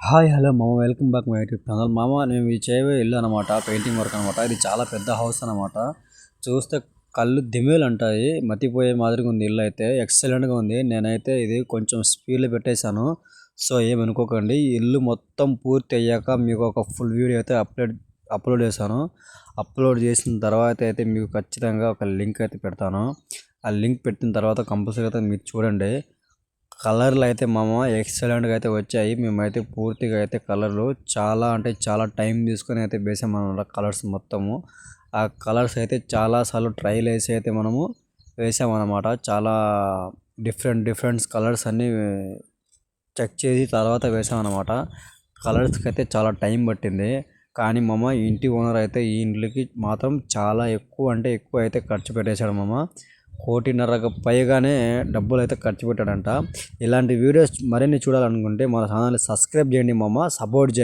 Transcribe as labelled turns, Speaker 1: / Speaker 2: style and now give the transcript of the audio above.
Speaker 1: Hi hello మామ welcome back my YouTube channel. మామ నేను ఇది చేయబోయే ఇల్లు అనమాట పెయింటింగ్ వర్క్ అనమాట ఇది చాలా పెద్ద హౌస్ అనమాట చూస్తే కళ్ళు దిమేలు అంటాయి మతిపోయే మాదిరిగా ఉంది ఇల్లు అయితే. ఎక్సలెంట్గా ఉంది. నేనైతే ఇది కొంచెం స్పీడ్లో పెట్టేశాను. సో ఏమనుకోకండి ఇల్లు మొత్తం పూర్తి అయ్యాక మీకు ఒక ఫుల్ వీడియో అయితే అప్లోడ్ అప్లోడ్ చేశాను. అప్లోడ్ చేసిన తర్వాత అయితే మీకు ఖచ్చితంగా ఒక లింక్ అయితే పెడతాను. ఆ లింక్ పెట్టిన తర్వాత కంపల్సరీ అయితే మీరు చూడండి. కలర్లు అయితే మామ ఎక్సలెంట్గా అయితే వచ్చాయి. మేమైతే పూర్తిగా అయితే కలర్లు చాలా అంటే చాలా టైం తీసుకొని అయితే వేసామన్నమాట కలర్స్ మొత్తము. ఆ కలర్స్ అయితే చాలాసార్లు ట్రైల్ వేసి అయితే మనము వేసామన్నమాట చాలా డిఫరెంట్ డిఫరెంట్ కలర్స్ అన్నీ చెక్ చేసి తర్వాత వేసామన్నమాట కలర్స్కి అయితే చాలా టైం పట్టింది. కానీ మామ ఇంటి ఓనర్ అయితే ఈ ఇంట్లోకి మాత్రం చాలా ఎక్కువ అంటే ఎక్కువ అయితే ఖర్చు పెట్టేశాడు మామ కోటిన్నరకు పైగానే డబ్బులు అయితే ఖర్చు పెట్టాడంట. ఇలాంటి వీడియోస్ మరిన్ని చూడాలనుకుంటే మన ఛానల్ని సబ్స్క్రైబ్ చేయండి మామ సపోర్ట్ చేయండి.